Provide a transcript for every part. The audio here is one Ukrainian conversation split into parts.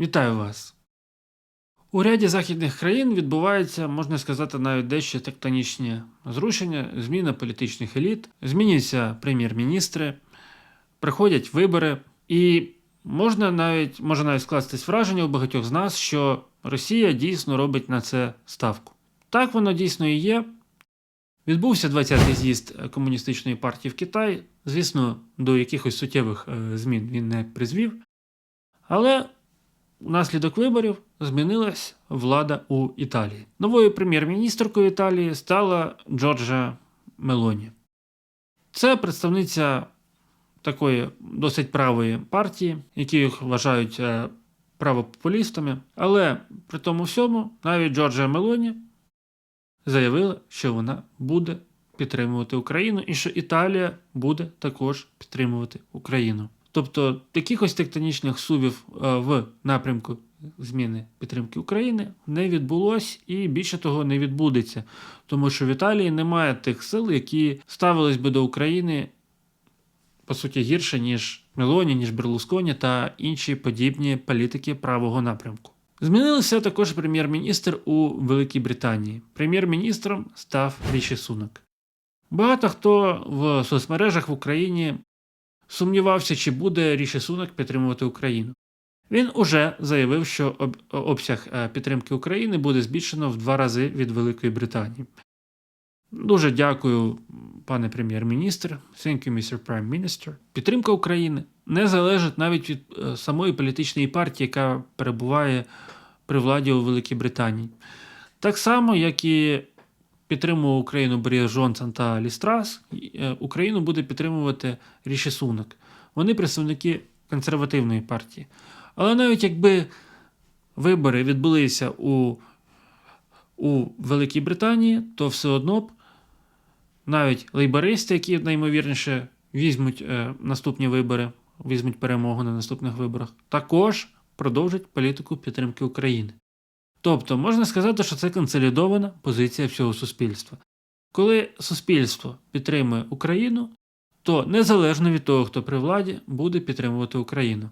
Вітаю вас! У ряді західних країн відбуваються, можна сказати, навіть дещо тектонічні зрушення, зміна політичних еліт, змінюються прем'єр-міністри, приходять вибори, і можна навіть, може навіть скластись враження у багатьох з нас, що Росія дійсно робить на це ставку. Так воно дійсно і є. Відбувся 20-й з'їзд комуністичної партії в Китаї. Звісно, до якихось суттєвих е, змін він не призвів. Але Внаслідок виборів змінилась влада у Італії. Новою прем'єр-міністркою Італії стала Джорджа Мелоні. Це представниця такої досить правої партії, які їх вважають е, правопопулістами. Але при тому всьому навіть Джорджа Мелоні заявила, що вона буде підтримувати Україну і що Італія буде також підтримувати Україну. Тобто таких ось тектонічних сувів е, в напрямку зміни підтримки України не відбулось і більше того не відбудеться, тому що в Італії немає тих сил, які ставились би до України по суті гірше, ніж Мелоні, ніж Берлусконі та інші подібні політики правого напрямку. Змінився також прем'єр-міністр у Великій Британії. Прем'єр-міністром став Ріші Сунак. Багато хто в соцмережах в Україні сумнівався, чи буде Ріші Сунак підтримувати Україну. Він уже заявив, що об- обсяг е, підтримки України буде збільшено в два рази від Великої Британії. Дуже дякую, пане прем'єр-міністр. Thank you, Mr. Prime Minister. Підтримка України не залежить навіть від е, самої політичної партії, яка перебуває при владі у Великій Британії. Так само, як і підтримував Україну Борис Джонсон та Лістрас, е, Україну буде підтримувати Ріші Сунак. Вони представники консервативної партії. Але навіть якби вибори відбулися у, у Великій Британії, то все одно б навіть лейбористи, які наймовірніше візьмуть е, наступні вибори, візьмуть перемогу на наступних виборах, також продовжать політику підтримки України. Тобто можна сказати, що це консолідована позиція всього суспільства. Коли суспільство підтримує Україну, то незалежно від того, хто при владі, буде підтримувати Україну.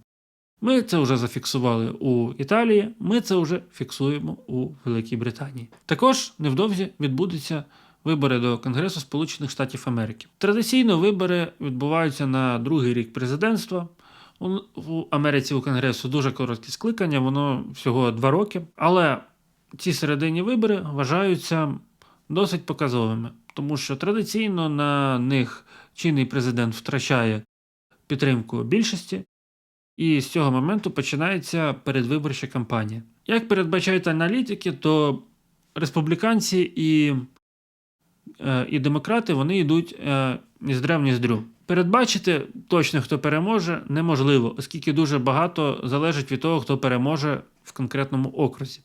Ми це вже зафіксували у Італії, ми це вже фіксуємо у Великій Британії. Також невдовзі відбудуться вибори до Конгресу Сполучених Штатів Америки. Традиційно вибори відбуваються на другий рік президентства. У Америці у Конгресу дуже короткі скликання, воно всього два роки. Але ці середині вибори вважаються досить показовими, тому що традиційно на них чинний президент втрачає підтримку більшості, і з цього моменту починається передвиборча кампанія. Як передбачають аналітики, то республіканці і, е, і демократи вони йдуть е, із древ ні з дрю. Передбачити точно, хто переможе, неможливо, оскільки дуже багато залежить від того, хто переможе в конкретному окрузі.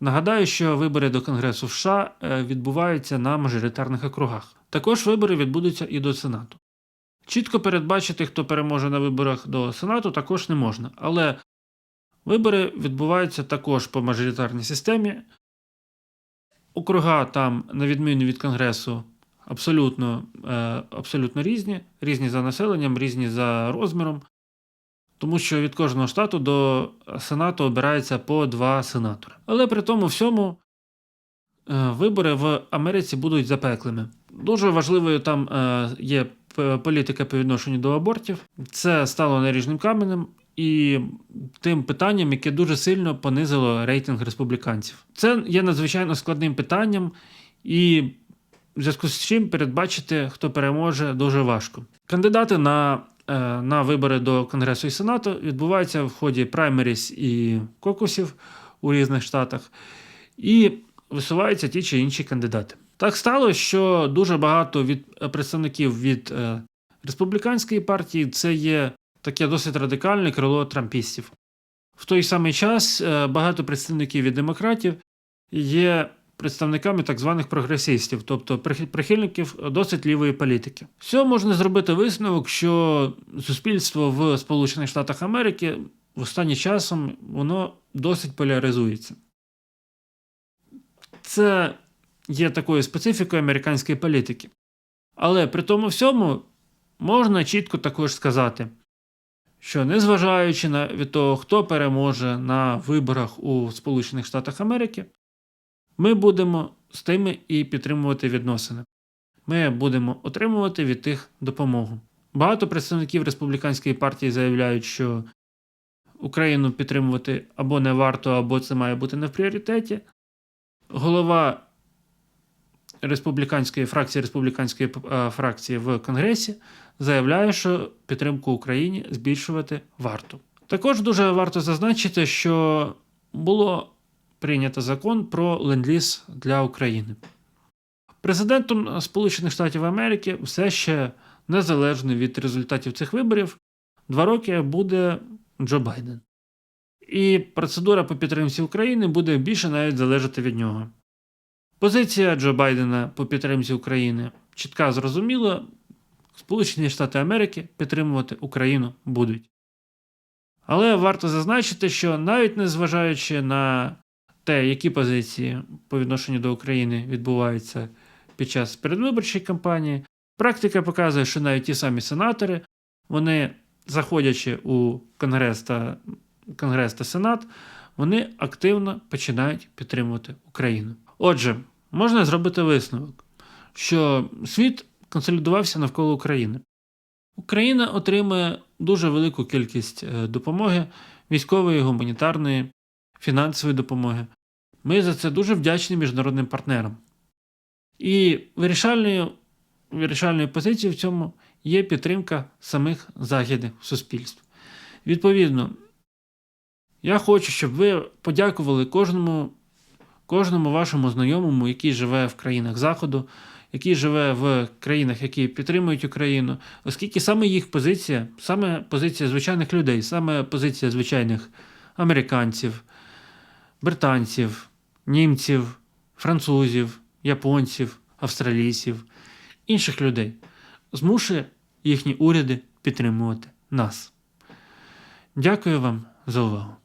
Нагадаю, що вибори до Конгресу США е, відбуваються на мажоритарних округах. Також вибори відбудуться і до Сенату. Чітко передбачити, хто переможе на виборах до Сенату, також не можна, але вибори відбуваються також по мажоритарній системі. Округа там, на відміну від Конгресу, абсолютно, е, абсолютно різні, різні за населенням, різні за розміром, тому що від кожного штату до Сенату обирається по два сенатори. Але при тому всьому е, вибори в Америці будуть запеклими. Дуже важливою там е, є політика по відношенню до абортів. Це стало наріжним каменем і тим питанням, яке дуже сильно понизило рейтинг республіканців. Це є надзвичайно складним питанням, і в зв'язку з чим передбачити, хто переможе, дуже важко. Кандидати на, е, на вибори до Конгресу і Сенату відбуваються в ході праймеріс і кокусів у різних штатах, і висуваються ті чи інші кандидати. Так сталося, що дуже багато від представників від е, республіканської партії це є таке досить радикальне крило трампістів. В той самий час е, багато представників від демократів є представниками так званих прогресистів, тобто прихильників досить лівої політики. З цього можна зробити висновок, що суспільство в Сполучених Штатах Америки в останнім часом воно досить поляризується. Це є такою специфікою американської політики. Але при тому всьому можна чітко також сказати, що незважаючи на від того, хто переможе на виборах у Сполучених Штатах Америки, ми будемо з тими і підтримувати відносини. Ми будемо отримувати від тих допомогу. Багато представників республіканської партії заявляють, що Україну підтримувати або не варто, або це має бути не в пріоритеті. Голова республіканської фракції республіканської е, фракції в Конгресі заявляє, що підтримку Україні збільшувати варто. Також дуже варто зазначити, що було прийнято закон про ленд-ліз для України. Президентом Сполучених Штатів Америки все ще незалежно від результатів цих виборів, два роки буде Джо Байден. І процедура по підтримці України буде більше навіть залежати від нього. Позиція Джо Байдена по підтримці України чітка зрозуміла. Сполучені Штати Америки підтримувати Україну будуть. Але варто зазначити, що навіть незважаючи на те, які позиції по відношенню до України відбуваються під час передвиборчої кампанії, практика показує, що навіть ті самі сенатори, вони, заходячи у Конгрес та, Конгрес та Сенат, вони активно починають підтримувати Україну. Отже, можна зробити висновок, що світ консолідувався навколо України. Україна отримує дуже велику кількість е, допомоги, військової, гуманітарної, фінансової допомоги. Ми за це дуже вдячні міжнародним партнерам. І вирішальною, вирішальною позицією в цьому є підтримка самих західних суспільств. Відповідно, я хочу, щоб ви подякували кожному, кожному вашому знайомому, який живе в країнах Заходу, який живе в країнах, які підтримують Україну, оскільки саме їх позиція, саме позиція звичайних людей, саме позиція звичайних американців, британців, німців, французів, японців, австралійців, інших людей змушує їхні уряди підтримувати нас. Дякую вам за увагу.